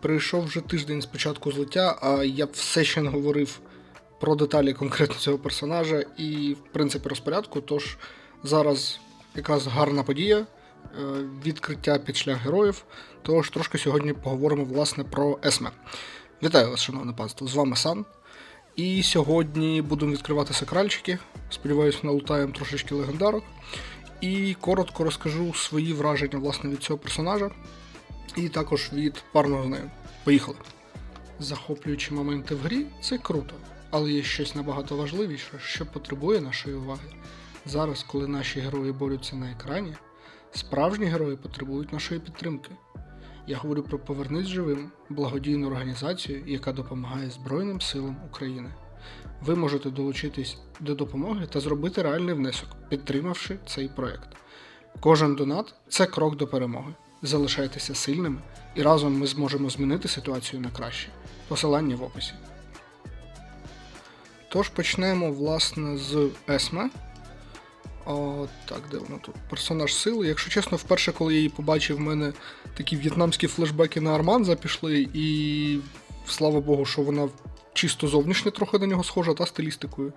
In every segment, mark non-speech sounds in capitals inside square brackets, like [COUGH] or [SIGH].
Прийшов вже тиждень з початку злиття, а я все ще не говорив про деталі конкретно цього персонажа і, в принципі, розпорядку. Тож зараз якраз гарна подія, е, відкриття під шлях героїв. Тож трошки сьогодні поговоримо власне про Есме. Вітаю вас, шановне панство! З вами Сан. І сьогодні будемо відкривати сакральчики. Сподіваюсь, налутаємо трошечки легендарок. І коротко розкажу свої враження власне від цього персонажа. І також від парного з нею. Поїхали. Захоплюючі моменти в грі це круто, але є щось набагато важливіше, що потребує нашої уваги. Зараз, коли наші герої борються на екрані, справжні герої потребують нашої підтримки. Я говорю про Повернись живим, благодійну організацію, яка допомагає Збройним силам України. Ви можете долучитись до допомоги та зробити реальний внесок, підтримавши цей проект. Кожен донат це крок до перемоги. Залишайтеся сильними, і разом ми зможемо змінити ситуацію на краще. Посилання в описі. Тож почнемо власне з Есме. О, так, де вона тут? Персонаж сили. Якщо чесно, вперше, коли я її побачив, в мене такі в'єтнамські флешбеки на Арманза пішли, і слава Богу, що вона чисто зовнішньо трохи на нього схожа та стилістикою.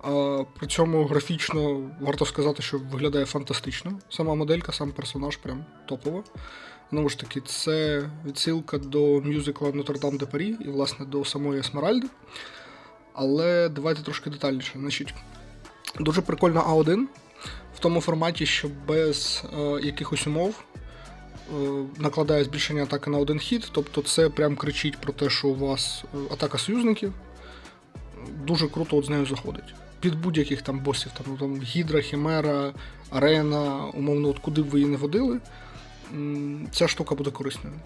А, при цьому графічно варто сказати, що виглядає фантастично. Сама моделька, сам персонаж прям топово. Знову ж таки, це відсилка до мюзикла Нотр-Дам де Парі і, власне, до самої Есмеральди. Але давайте трошки детальніше. Значить, дуже прикольна А1 в тому форматі, що без е, якихось умов е, накладає збільшення атаки на один хід. Тобто це прям кричить про те, що у вас е, атака союзників дуже круто от з нею заходить. Під будь-яких там босів, там, ну, там Гідра, Хімера, Арена, умовно, от куди б ви її не водили, ця штука буде корисною.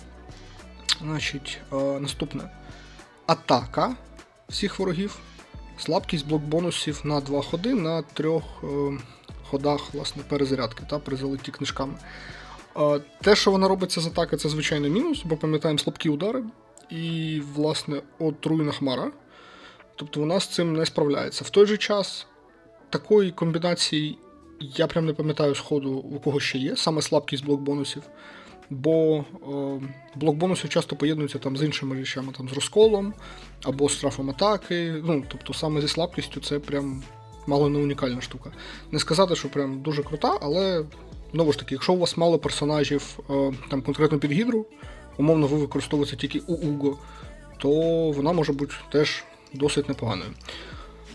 Значить, е, наступне. Атака всіх ворогів. Слабкість блок бонусів на 2 ходи на трьох е, ходах власне, перезарядки та при залитті книжками. Е, те, що вона робиться з атаки, це звичайно мінус, бо пам'ятаємо слабкі удари. І, власне, отруйна хмара. Тобто вона з цим не справляється. В той же час такої комбінації я прям не пам'ятаю сходу, у кого ще є, саме слабкість блок бонусів. Бо е, блок бонусів часто поєднуються там з іншими речами, там з розколом або з штрафом атаки. Ну, тобто саме зі слабкістю це прям мало не унікальна штука. Не сказати, що прям дуже крута, але знову ж таки, якщо у вас мало персонажів е, там конкретно під гідру, умовно ви використовуєте тільки у Уго, то вона може бути теж досить непоганою.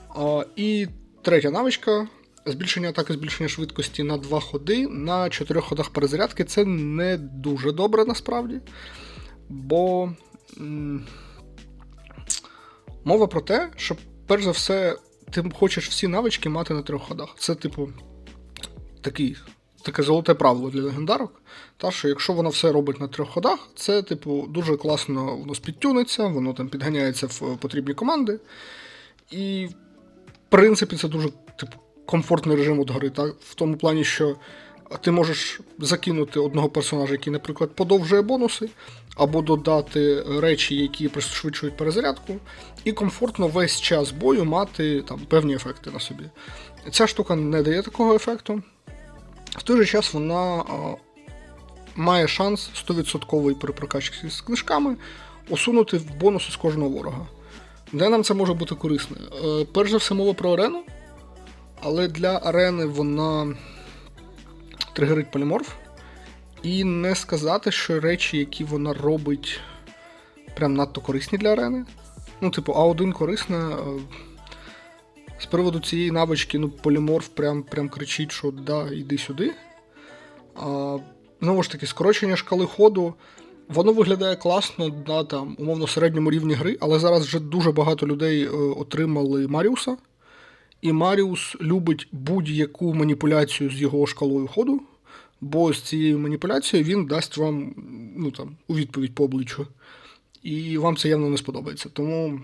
А, і третя навичка. Збільшення атаки, збільшення швидкості на 2 ходи на 4 ходах перезарядки це не дуже добре насправді. Бо м, мова про те, що перш за все ти хочеш всі навички мати на трьох ходах. Це, типу, такий, таке золоте правило для легендарок. Та що якщо воно все робить на трьох ходах, це, типу, дуже класно воно спідтюниться, воно там підганяється в потрібні команди. І, в принципі, це дуже типу, комфортний режим от гри. Так? В тому плані, що ти можеш закинути одного персонажа, який, наприклад, подовжує бонуси, або додати речі, які пришвидшують перезарядку, і комфортно весь час бою мати там, певні ефекти на собі. Ця штука не дає такого ефекту. В той же час вона а, має шанс 100% при прокачці з книжками усунути бонуси з кожного ворога. Де нам це може бути корисно? Е, перш за все, мова про арену, але для арени вона тригерить поліморф. І не сказати, що речі, які вона робить, прям надто корисні для арени. Ну, типу, А1 корисна. З приводу цієї навички, ну, поліморф прям, прям кричить, що да, йди сюди. А, знову ж таки, скорочення шкали ходу. Воно виглядає класно на там, умовно середньому рівні гри, але зараз вже дуже багато людей е, отримали Маріуса. І Маріус любить будь-яку маніпуляцію з його шкалою ходу, бо з цією маніпуляцією він дасть вам ну, там, у відповідь по обличчю. І вам це явно не сподобається. Тому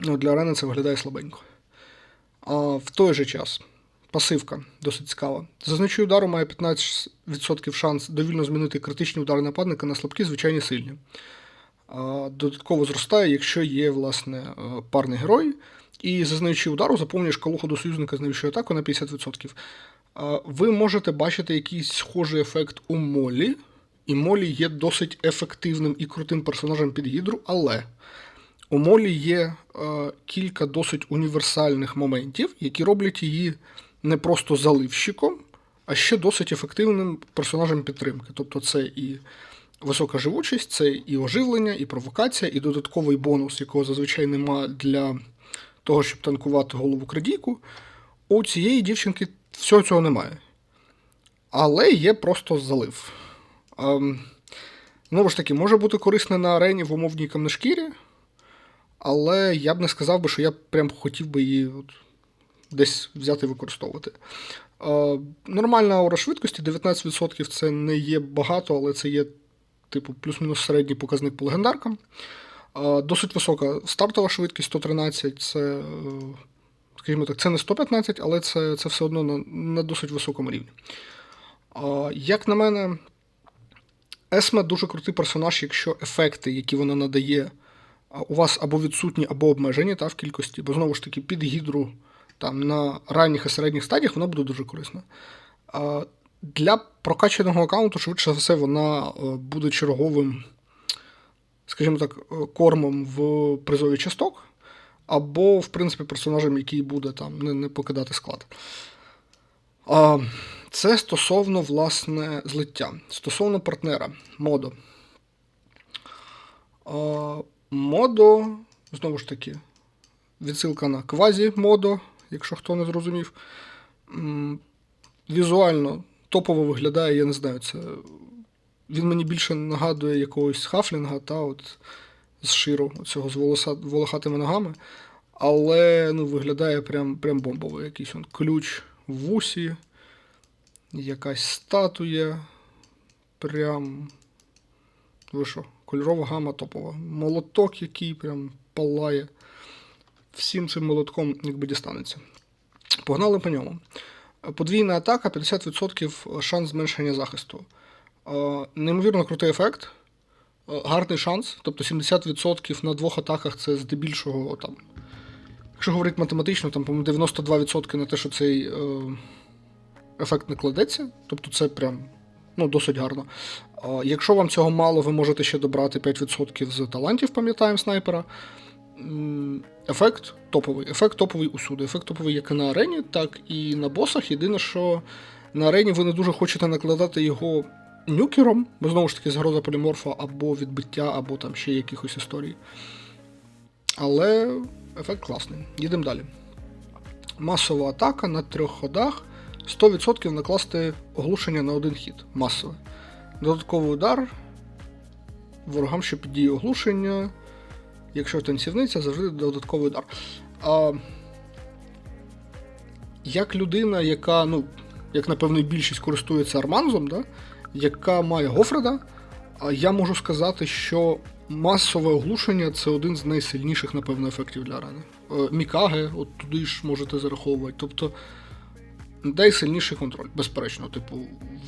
ну, для арени це виглядає слабенько. В той же час пасивка досить цікава. Зазничий удару має 15% шанс довільно змінити критичні удари нападника на слабкі, звичайні сильні. Додатково зростає, якщо є власне е, парний герой, і зазнаючи удару, заповнює шкалу ходу союзника з найвищою атакою на 50%. Ви можете бачити якийсь схожий ефект у Молі, і Молі є досить ефективним і крутим персонажем під гідру, але у Молі є е, кілька досить універсальних моментів, які роблять її не просто заливщиком, а ще досить ефективним персонажем підтримки. Тобто це і висока живучість, це і оживлення, і провокація, і додатковий бонус, якого зазвичай нема для того, щоб танкувати голову крадійку. У цієї дівчинки всього цього немає. Але є просто залив. Ем, Знову ж таки, може бути корисне на арені в умовній камнешкірі, але я б не сказав би, що я прям хотів би її от десь взяти і використовувати. Е, Нормальна аура швидкості 19% це не є багато, але це є, типу, плюс-мінус середній показник по легендаркам. Е, Досить висока стартова швидкість 113, це, е, скажімо так, це не 115, але це, це все одно на, на досить високому рівні. Е, Як на мене, Есме дуже крутий персонаж, якщо ефекти, які вона надає, а, у вас або відсутні, або обмежені та, в кількості, бо знову ж таки під гідру там, на ранніх і середніх стадіях вона буде дуже корисна. Для прокачаного аккаунту, швидше за все, вона е, буде черговим, скажімо так, е, кормом в призові часток, або, в принципі, персонажем, який буде там не, не покидати склад. Це стосовно власне злиття. Стосовно партнера, модо. Модо, знову ж таки, відсилка на квазі модо, якщо хто не зрозумів. Візуально топово виглядає, я не знаю, це. Він мені більше нагадує якогось хафлінга, та от з ширу, цього з волохатими ногами. Але ну, виглядає прям, прям бомбово. Якийсь он ключ в вусі, якась статуя. Прям. Ви що, кольорова гама топова. Молоток, який прям палає. Всім цим молотком якби дістанеться. Погнали по ньому. Подвійна атака, 50% шанс зменшення захисту. Е, Неймовірно крутий ефект. Е, Гарний шанс. Тобто 70% на двох атаках це здебільшого там. Якщо говорити математично, там, по-моєму, 92% на те, що цей е, ефект не кладеться. Тобто це прям ну, досить гарно. Якщо вам цього мало, ви можете ще добрати 5% з талантів, пам'ятаємо снайпера. Ефект топовий. Ефект топовий усюди. Ефект топовий як і на арені, так і на босах. Єдине, що на арені ви не дуже хочете накладати його нюкером, бо знову ж таки загроза поліморфа або відбиття, або там ще якихось історій. Але ефект класний. Їдемо далі. Масова атака на трьох ходах. 100% накласти оглушення на один хід. Масове. Додатковий удар. Ворогам, що під дією оглушення. Якщо танцівниця, завжди додатковий удар. А, як людина, яка, ну, як напевно, більшість користується арманзом, да, яка має Гофреда, я можу сказати, що масове оглушення це один з найсильніших, напевно, ефектів для арени. Е, Мікаге, от туди ж можете зараховувати. Тобто найсильніший контроль, безперечно, типу,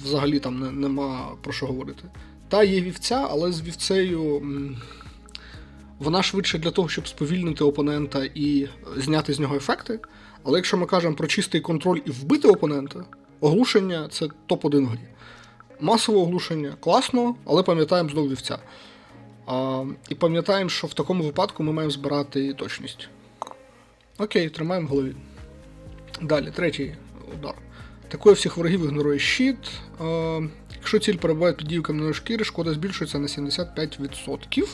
взагалі там не, нема про що говорити. Та є вівця, але з вівцею. вона швидше для того, щоб сповільнити опонента і зняти з нього ефекти. Але якщо ми кажемо про чистий контроль і вбити опонента, оглушення це топ-1 в грі. Масове оглушення класно, але пам'ятаємо знову вівця. А, і пам'ятаємо, що в такому випадку ми маємо збирати точність. Окей, тримаємо в голові. Далі, третій удар. Такої всіх ворогів ігнорує щит. Якщо ціль перебуває під дією кам'яної шкіри, шкода збільшується на 75%.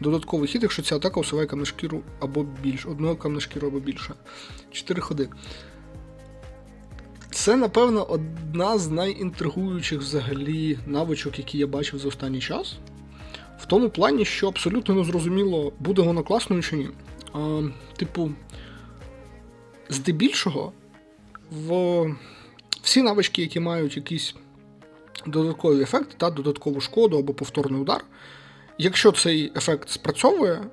Додатковий хід, якщо ця атака усуває камнешкіру або більше. Одного камнешкіру або більше. Чотири ходи. Це, напевно, одна з найінтригуючих взагалі навичок, які я бачив за останній час. В тому плані, що абсолютно не зрозуміло, буде воно класною чи ні. А, типу, здебільшого, в... всі навички, які мають якісь додаткові ефекти, та додаткову шкоду або повторний удар, якщо цей ефект спрацьовує,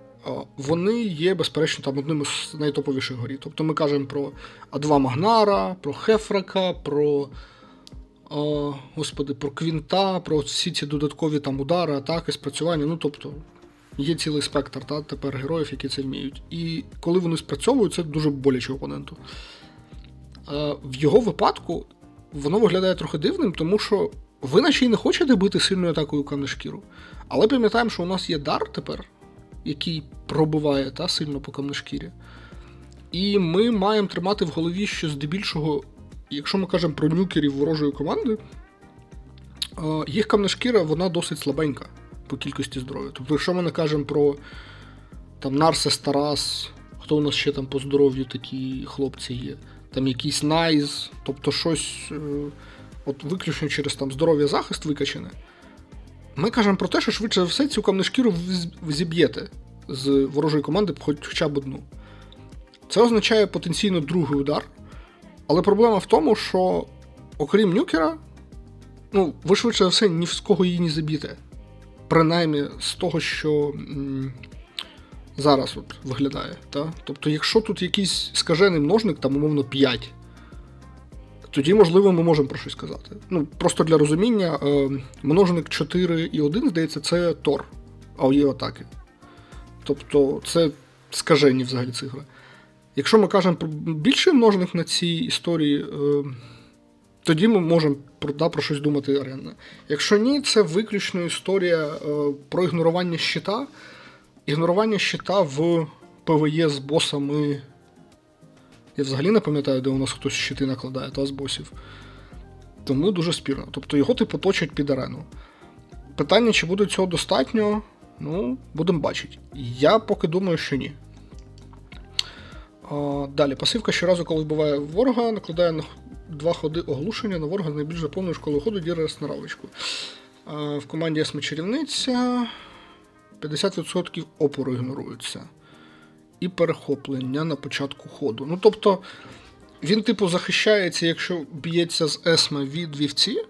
вони є, безперечно, там одним із найтоповіших горі. Тобто ми кажемо про А2 Магнара, про Хефрака, про. а, Господи, про Квінта, про всі ці додаткові там удари, атаки, спрацювання. Ну, тобто, є цілий спектр та, тепер героїв, які це вміють. І коли вони спрацьовують, це дуже боляче опоненту. Е, В його випадку воно виглядає трохи дивним, тому що ви наче й не хочете бити сильною атакою камнешкіру. Але пам'ятаємо, що у нас є дар тепер, який пробиває та, сильно по камнешкірі. І ми маємо тримати в голові, що здебільшого, якщо ми кажемо про нюкерів ворожої команди, е, їх камнешкіра вона досить слабенька по кількості здоров'я. Тобто, якщо ми не кажемо про там Нарсес Тарас, хто у нас ще там по здоров'ю такі хлопці є, там якийсь Найз, тобто щось, е, от виключно через там здоров'я захист викачане. Ми кажемо про те, що швидше все цю камнешкіру зіб'єте з ворожої команди хоч, хоча б одну. Це означає потенційно другий удар. Але проблема в тому, що окрім нюкера, ну, ви швидше за все ні з кого її не заб'єте. Принаймні з того, що зараз от виглядає. Та? Тобто, якщо тут якийсь скажений множник, там, умовно, 5, тоді, можливо, ми можемо про щось сказати. Ну, просто для розуміння, е, множник 4 і 1, здається, це Тор, АОЄ атаки. Тобто, це скажені взагалі цифри. Якщо ми кажемо про більший множник на цій історії, е, тоді ми можемо да, про щось думати аренне. Якщо ні, це виключно історія е, про ігнорування щита. Ігнорування щита в ПВЕ з босами. Я взагалі не пам'ятаю, де у нас хтось щити накладає, та з босів. Тому дуже спірно. Тобто його типу точать під арену. Питання, чи буде цього достатньо, ну, будемо бачити. Я поки думаю, що ні. Далі, пасивка щоразу, коли вбиває ворога, накладає на два ходи оглушення на ворога найбільш заповненої школи ходу діре сноровочку. А, в команді Есма чарівниця 50% опору ігнорується. І перехоплення на початку ходу. Ну, тобто, він, типу, захищається, якщо б'ється з Есма від вівці.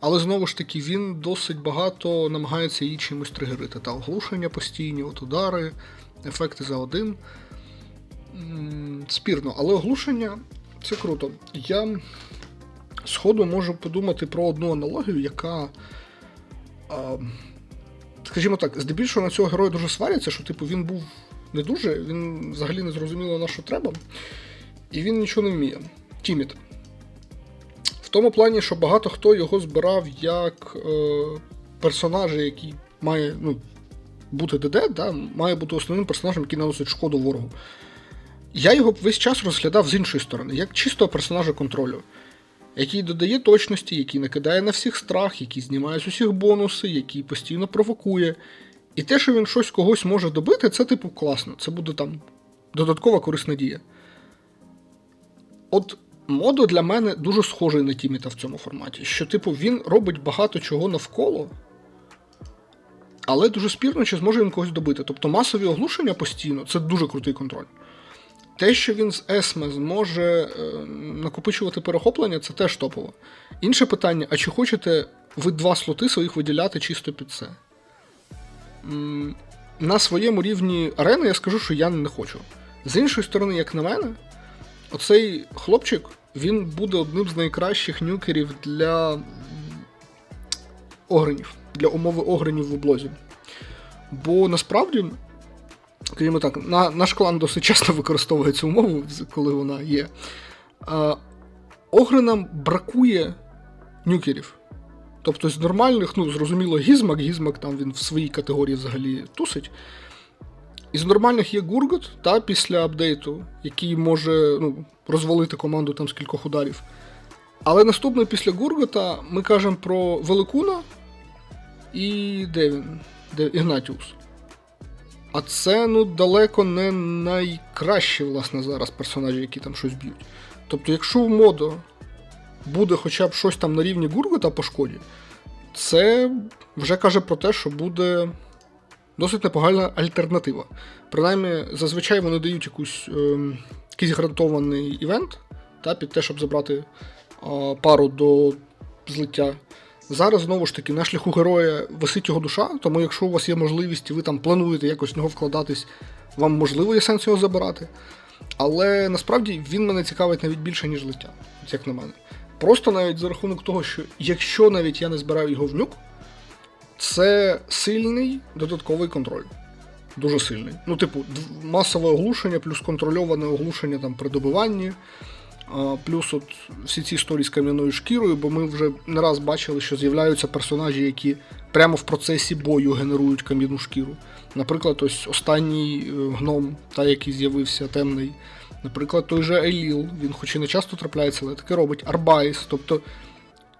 Але знову ж таки, він досить багато намагається її чимось тригерити. Та оглушення постійні, от удари, ефекти за один. Спірно, але оглушення це круто. Я сходу можу подумати про одну аналогію, яка. Скажімо так, здебільшого на цього героя дуже сваряться, що типу він був не дуже, він взагалі не зрозуміло на що треба, і він нічого не вміє. Тіміт. В тому плані, що багато хто його збирав як е, персонажа, який має ну, бути ДД, да, має бути основним персонажем, який наносить шкоду ворогу. Я його весь час розглядав з іншої сторони, як чистого персонажа контролю, який додає точності, який накидає на всіх страх, який знімає з усіх бонуси, який постійно провокує. І те, що він щось когось може добити, це типу класно. Це буде там додаткова корисна дія. От модо для мене дуже схожий на Тіміта в цьому форматі. Що, типу, він робить багато чого навколо, але дуже спірно, чи зможе він когось добити. Тобто масові оглушення постійно це дуже крутий контроль. Те, що він з Есме зможе е, накопичувати перехоплення, це теж топово. Інше питання: а чи хочете ви два слоти своїх виділяти чисто під це? На своєму рівні арени я скажу, що я не хочу. З іншої сторони, як на мене, оцей хлопчик він буде одним з найкращих нюкерів для м, огренів, для умови огренів в облозі. Бо насправді скажімо так, на, наш клан досить часто використовує цю умову, коли вона є. А, Огренам бракує нюкерів. Тобто з нормальних, ну, зрозуміло, гізмак, гізмак там він в своїй категорії взагалі тусить. Із нормальних є Гургот, та після апдейту, який може ну, розвалити команду там з кількох ударів. Але наступний після Гургота ми кажемо про Великуна і де він? Де. А це ну далеко не найкращі, власне, зараз персонажі, які там щось б'ють. Тобто, якщо в модо буде хоча б щось там на рівні Гургота по шкоді, це вже каже про те, що буде досить непогана альтернатива. Принаймні, зазвичай вони дають якусь, ем, якийсь гарантований івент та, під те, щоб забрати а, пару до злиття. Зараз знову ж таки на шляху героя висить його душа, тому якщо у вас є можливість, і ви там плануєте якось в нього вкладатись, вам можливо є сенс його забирати. Але насправді він мене цікавить навіть більше, ніж лиття, як на мене. Просто навіть за рахунок того, що якщо навіть я не збирав його в нюк, це сильний додатковий контроль. Дуже сильний. Ну, типу, масове оглушення плюс контрольоване оглушення там при добиванні. Плюс от всі ці історії з кам'яною шкірою, бо ми вже не раз бачили, що з'являються персонажі, які прямо в процесі бою генерують кам'яну шкіру. Наприклад, ось останній е, гном, та який з'явився темний. Наприклад, той же Ейліл, він хоч і не часто трапляється, але таке робить. Арбайс. Тобто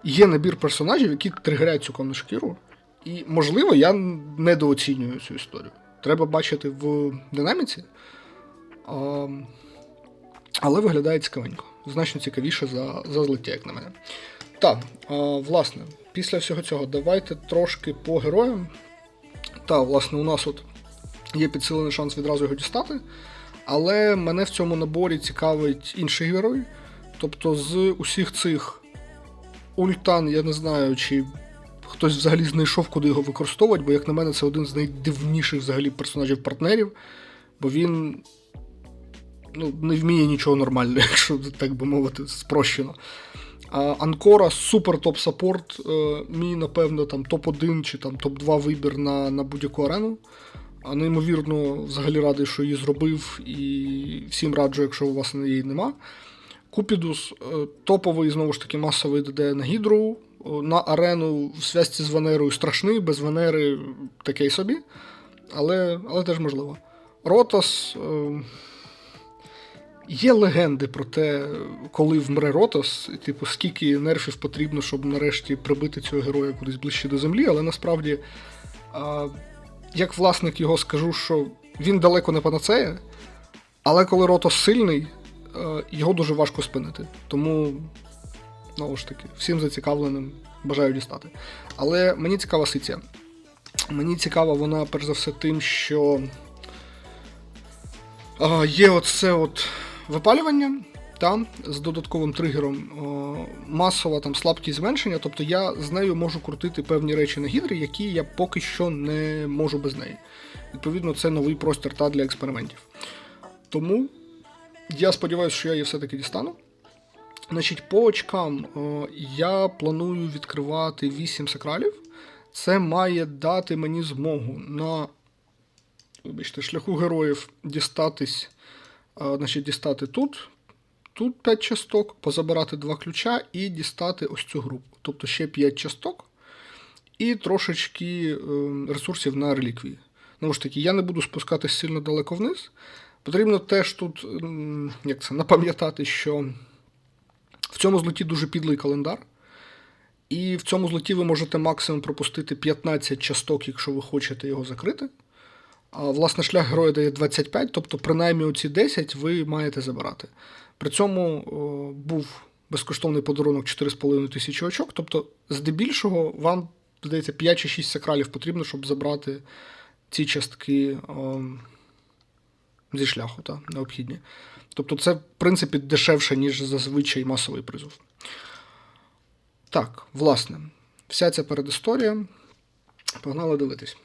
є набір персонажів, які тригерять цю кам'яну шкіру. І, можливо, я недооцінюю цю історію. Треба бачити в динаміці. А, але виглядає цікавенько. Значно цікавіше за, за злиття, як на мене. Так, а, власне, після всього цього давайте трошки по героям. Так, власне, у нас от є підсилений шанс відразу його дістати. Але мене в цьому наборі цікавить інший герой. Тобто, з усіх цих ультан, я не знаю, чи хтось взагалі знайшов, куди його використовувати, бо, як на мене, це один з найдивніших взагалі персонажів партнерів, бо він ну, не вміє нічого нормального, [LAUGHS] якщо так би мовити, спрощено. Анкора супер топ-саппорт, е, мій, напевно, там топ-1 чи там топ-2 вибір на, на будь-яку арену. А неймовірно, взагалі радий, що її зробив, і всім раджу, якщо у вас її нема. Купідус е, топовий, знову ж таки, масовий ДД на гідру. На арену в зв'язці з Венерою страшний, без Венери такий собі. Але, але теж можливо. Ротос. Є легенди про те, коли вмре Ротос, типу, скільки нерфів потрібно, щоб нарешті прибити цього героя кудись ближче до землі, але насправді, а, як власник його скажу, що він далеко не панацея, але коли Ротос сильний, е, його дуже важко спинити. Тому, знову ж таки, всім зацікавленим бажаю дістати. Але мені цікава сиція. Мені цікава вона, перш за все, тим, що а, є оце от випалювання та, з додатковим тригером о, масова там слабкість зменшення. Тобто я з нею можу крутити певні речі на гідрі, які я поки що не можу без неї. Відповідно, це новий простір та для експериментів. Тому я сподіваюся, що я її все-таки дістану. Значить, по очкам о, я планую відкривати 8 сакралів. Це має дати мені змогу на вибачте, шляху героїв дістатись, значить, дістати тут, тут 5 часток, позабирати два ключа і дістати ось цю групу. Тобто ще 5 часток і трошечки е, ресурсів на реліквії. Знову ж таки, я не буду спускатись сильно далеко вниз. Потрібно теж тут як це, напам'ятати, що в цьому злоті дуже підлий календар. І в цьому злоті ви можете максимум пропустити 15 часток, якщо ви хочете його закрити. А власне шлях героя дає 25, тобто принаймні оці 10 ви маєте забирати. При цьому о, був безкоштовний подарунок 4,5 тисячі очок. Тобто, здебільшого, вам, здається, 5 чи 6 сакралів потрібно, щоб забрати ці частки о, зі шляху, та, необхідні. Тобто, це, в принципі, дешевше, ніж зазвичай масовий призов. Так, власне, вся ця передісторія. Погнали дивитись.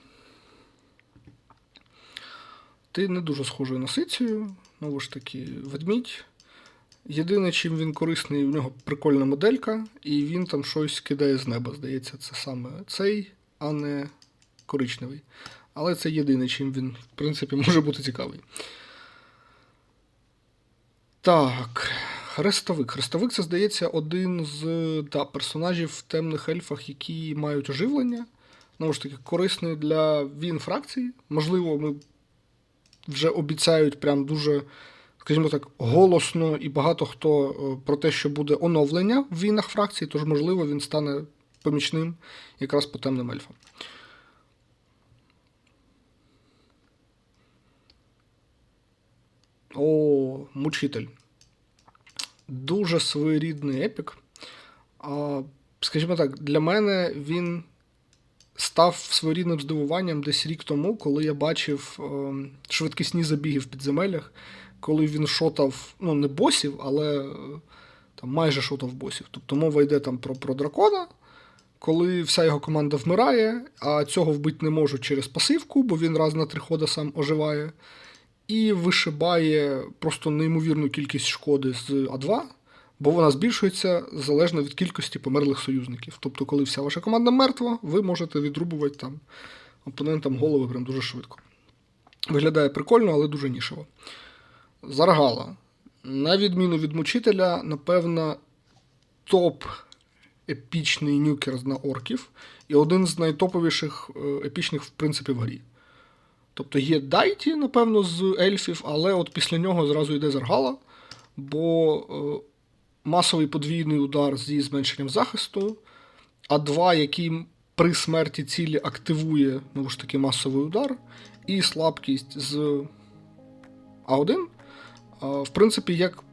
Ти не дуже схожий на сицію, знову ж таки, ведмідь. Єдине, чим він корисний, в нього прикольна моделька, і він там щось кидає з неба. Здається, це саме цей, а не коричневий. Але це єдине, чим він, в принципі, може бути цікавий. Так, хрестовик. Хрестовик це, здається, один з да, персонажів в темних ельфах, які мають оживлення. Знову ж таки, корисний для він фракції. Можливо, ми вже обіцяють прям дуже, скажімо так, голосно і багато хто е, про те, що буде оновлення в війнах фракції, тож, можливо, він стане помічним якраз по темним ельфам. О, мучитель. Дуже своєрідний епік. Скажімо так, для мене він став своєрідним здивуванням десь рік тому, коли я бачив е, швидкісні забіги в підземеллях, коли він шотав, ну, не босів, але е, там майже шотав босів. Тобто мова йде там про, про дракона, коли вся його команда вмирає, а цього вбити не можуть через пасивку, бо він раз на три хода сам оживає. І вишибає просто неймовірну кількість шкоди з А2, бо вона збільшується залежно від кількості померлих союзників. Тобто, коли вся ваша команда мертва, ви можете відрубувати там опонентам голови прям дуже швидко. Виглядає прикольно, але дуже нішево. Заргала. На відміну від мучителя, напевно, топ епічний нюкер на орків і один з найтоповіших е, епічних, в принципі, в грі. Тобто є Дайті, напевно, з ельфів, але от після нього зразу йде Заргала, бо е, масовий подвійний удар зі зменшенням захисту, а два, який при смерті цілі активує знову ж таки масовий удар, і слабкість з А1. е, В принципі, як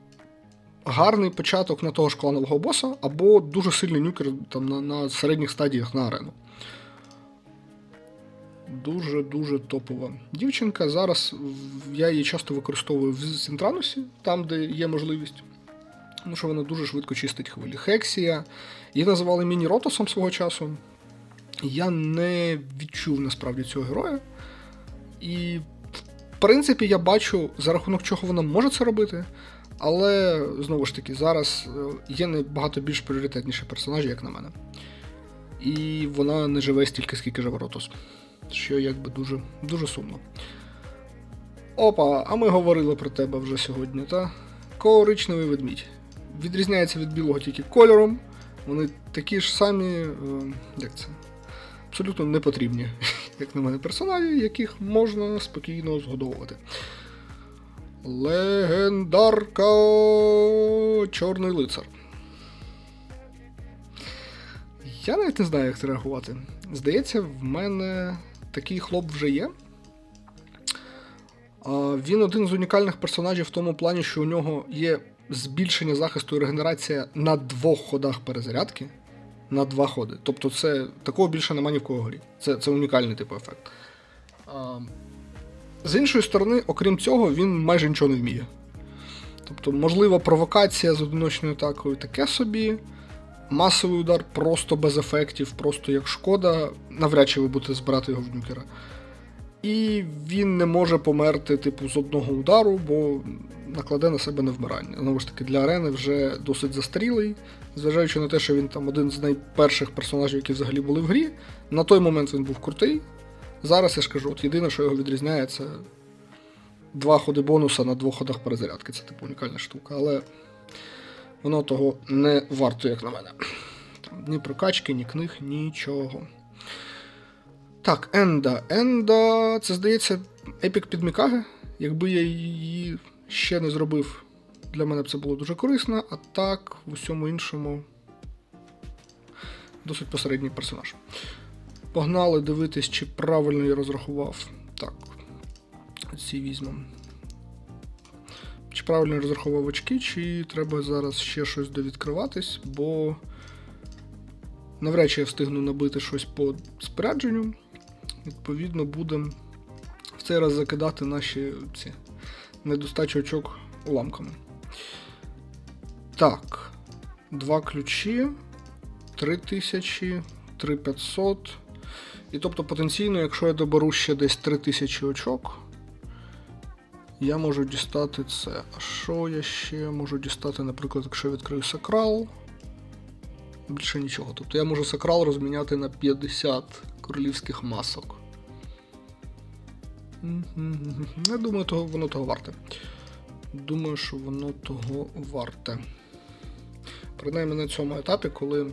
гарний початок на того ж кланового боса, або дуже сильний нюкер там, на, на середніх стадіях на арену. Дуже-дуже топова дівчинка. Зараз я її часто використовую в Сінтранусі, там, де є можливість. Тому що вона дуже швидко чистить хвилі. Хексія. Її називали міні-ротосом свого часу. Я не відчув насправді цього героя. І, в принципі, я бачу, за рахунок чого вона може це робити. Але знову ж таки, зараз е, є набагато більш пріоритетніші персонажі, як на мене. І вона не живе стільки, скільки живе Ротос. Що якби дуже, дуже сумно. Опа, а ми говорили про тебе вже сьогодні, та? Коричневий ведмідь. Відрізняється від білого тільки кольором. Вони такі ж самі, е, як це? Абсолютно не потрібні, [LAUGHS] як на мене, персонажі, яких можна спокійно згодовувати. Легендарка Чорний лицар. Я навіть не знаю, як це реагувати. Здається, в мене такий хлоп вже є. Він один з унікальних персонажів в тому плані, що у нього є збільшення захисту і регенерація на двох ходах перезарядки. На два ходи. Тобто, це такого більше немає ні в кого в грі. Це, це унікальний типу ефект. З іншої сторони, окрім цього, він майже нічого не вміє. Тобто, можлива провокація з одиночною атакою таке собі. Масовий удар просто без ефектів, просто як шкода, навряд чи ви будете збирати його в нюкера. І він не може померти, типу, з одного удару, бо накладе на себе невмирання. Знову ж таки, для арени вже досить застарілий, зважаючи на те, що він там один з найперших персонажів, які взагалі були в грі. На той момент він був крутий. Зараз я ж кажу, от єдине, що його відрізняє, це два ходи бонуса на двох ходах перезарядки. Це типу унікальна штука, але воно того не варто, як на мене. Там, ні прокачки, ні книг, нічого. Так, Енда. Енда, це здається, епік під Мікаге. Якби я її ще не зробив, для мене б це було дуже корисно, а так, в усьому іншому. Досить посередній персонаж. Погнали дивитись, чи правильно я розрахував. Так. Ці візьмемо. Чи правильно я розрахував очки, чи треба зараз ще щось довідкриватись, бо навряд чи я встигну набити щось по спорядженню. Відповідно, будемо в цей раз закидати наші ці недостачі очок уламками. Так. Два ключі, 3000, 3500. І тобто потенційно, якщо я доберу ще десь 3000 очок, я можу дістати це. А що я ще можу дістати, наприклад, якщо я відкрию сакрал? Більше нічого. Тобто я можу сакрал розміняти на 50 королівських масок. Я думаю, того, воно того варте. Думаю, що воно того варте. Принаймні на цьому етапі, коли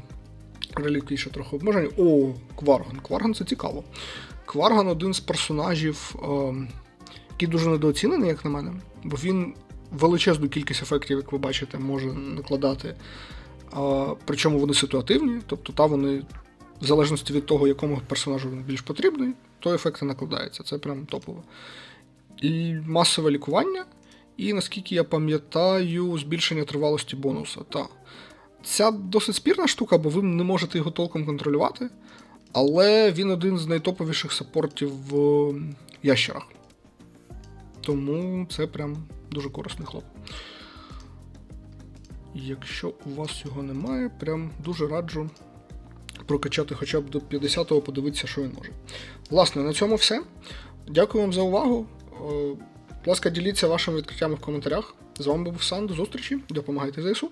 реліквії ще трохи обмежені. О, Кварган. Кварган це цікаво. Кварган один з персонажів, е, який дуже недооцінений, як на мене, бо він величезну кількість ефектів, як ви бачите, може накладати. Причому вони ситуативні, тобто та вони, в залежності від того, якому персонажу він більш потрібний, то ефекти накладаються. Це прям топово. І масове лікування, і наскільки я пам'ятаю, збільшення тривалості бонуса. Та. Ця досить спірна штука, бо ви не можете його толком контролювати. Але він один з найтоповіших саппортів в ящерах. Тому це прям дуже корисний хлоп. Якщо у вас його немає, прям дуже раджу прокачати хоча б до 50-го, подивитися, що він може. Власне, на цьому все. Дякую вам за увагу. Е, Будь ласка, діліться вашими відкриттями в коментарях. З вами був Сан, до зустрічі. Допомагайте ЗСУ.